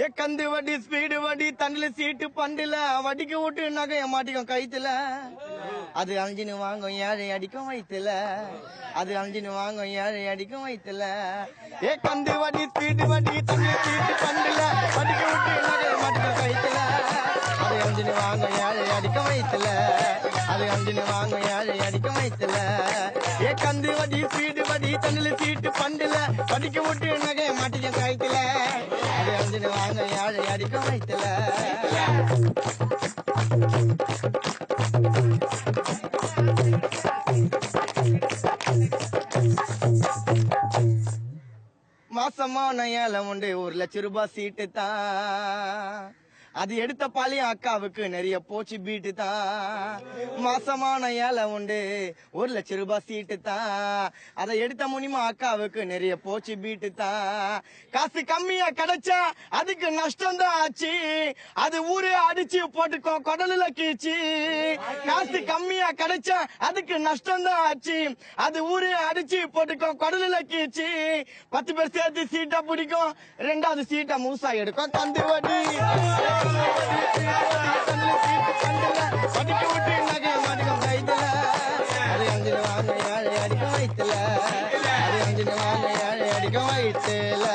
ஏ கந்து வடி ஸ்பீடு வடி தண்ணில சீட்டு பண்டில வடிக்க விட்டு நகைய மாட்டிக்கும் கைத்துல. அது அஞ்சுன்னு வாங்கும் ஏழை அடிக்கும் வயித்துல. அது அஞ்சுன்னு வாங்கும் ஏழை அடிக்கும் வயித்துல. ஏ கந்து வடி ஸ்பீடு வடி தண்ணில சீட்டு பண்டில வடிக்க விட்டு நகைய மாட்டிக்கும் கைத்துல. அது அஞ்சுன்னு வாங்கும் ஏழை அடிக்கும் வயித்துல. அது அஞ்சுன்னு வாங்கும் ஏழை அடிக்கும் வயித்துல. ஏ கந்து வடி ஸ்பீடு வடி தண்ணில சீட்டு பண்டில வடிக்க விட்டு நகைய வாங்க யாழை அடிக்கும் வயித்துல மாசமான ஏழை உண்டு ஒரு லட்சம் ரூபாய் சீட்டு தான். அது எடுத்த பாலியம் அக்காவுக்கு நிறைய போச்சு பீட்டு தான் மாசமான ஏழை உண்டு ஒரு லட்சம் ரூபாய் சீட்டு தான் அதை எடுத்த முனிமா அக்காவுக்கு நிறைய போச்சு பீட்டு தான் காசு கம்மியா கிடைச்சா அதுக்கு நஷ்டம் தான் ஆச்சு. அது ஊரே அடிச்சு போட்டுக்கோ குடலுல கீச்சு. காசு கம்மியா கிடைச்சா அதுக்கு நஷ்டம் தான் ஆச்சு. அது ஊரே அடிச்சு போட்டுக்கோ குடலுல கீச்சு. பத்து பேர் சேர்த்து சீட்டா பிடிக்கும் ரெண்டாவது சீட்டா மூசா எடுக்கும் தந்து வடி நகைய மாட்டிக்கும் கைத்துல அஞ்சு வாங்க அடிக்க வைத்தல.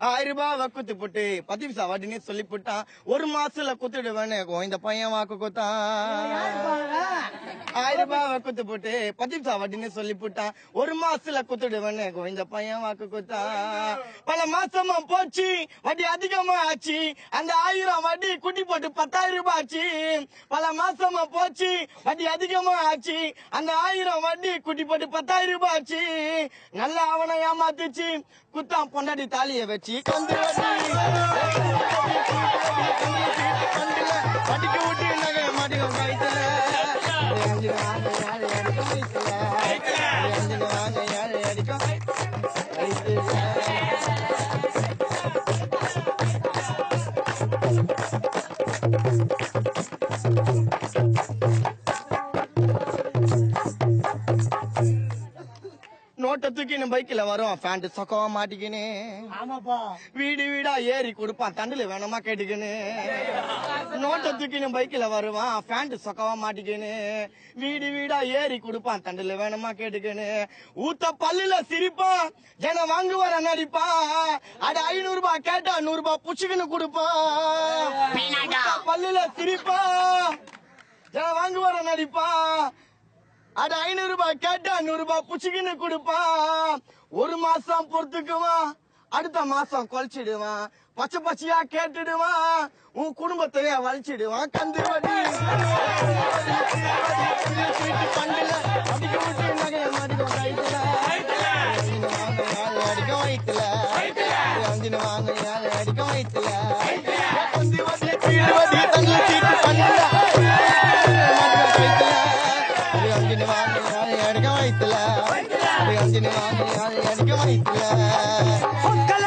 ஆயிரம் ரூபாய் குத்து போட்டு பத்து பைசா வட்டின்னு சொல்லி போட்டா ஒரு மாசத்துல குத்துடுவேன்னு இந்த பையன் வாக்கு குத்தான் ஆயிரம் ரூபாய் குத்து போட்டு பத்து வட்டின்னு சொல்லி போட்டான் ஒரு மாசத்துல குத்துடுவேன்னு இந்த பையன் வாக்கு குத்தான் பல மாசமா போச்சு வட்டி அதிகமா ஆச்சு. அந்த ஆயிரம் வட்டி குட்டி போட்டு பத்தாயிரம் ரூபாய் ஆச்சு. பல மாசமா போச்சு வட்டி அதிகமா ஆச்சு. அந்த ஆயிரம் வட்டி குட்டி போட்டு பத்தாயிரம் ரூபாய் ஆச்சு. நல்லா அவனை ஏமாத்துச்சு. குத்தான் பொண்டாடி தாலிய வச்சு கந்து வட்டி வட்டிக்க விட்டு நகை மாட்டிக்கும் கைத்துல. Yeah, yeah, yeah. நோட்டை தூக்கின்னு பைக்ல வரும். பேண்ட் சொக்கவா மாட்டிக்கின்னு. ஆமாப்பா. வீடு வீடா ஏறி கொடுப்பான். தண்டுல வேணுமா கேட்டுக்கின்னு. நோட்டை தூக்கின்னு பைக்ல வருவான். பேண்ட் சொக்கவா மாட்டிக்கின்னு. வீடு வீடா ஏறி கொடுப்பான். தண்டுல வேணுமா கேட்டுக்கின்னு. ஊத்த பல்லுல சிரிப்பான். ஜனம் வாங்கு வர நடிப்பான். அட ஐநூறு ரூபாய் கேட்டா நூறு ரூபாய் புச்சுக்கின்னு கொடுப்பான். பல்லுல சிரிப்பான். ஜனம் வாங்கு வர நடிப்பான். அட ஐநூறு ரூபாய் கேட்டா நூறு ரூபாய் புச்சுக்கின்னு கொடுப்பான் ஒரு மாசம் பொறுத்துக்குவான் அடுத்த மாசம் குறைச்சிடுவான் பச்சை பச்சையா கேட்டுடுவான் உன் குடும்பத்தையே வலிச்சிடுவான் கந்து யாரை அடிக்க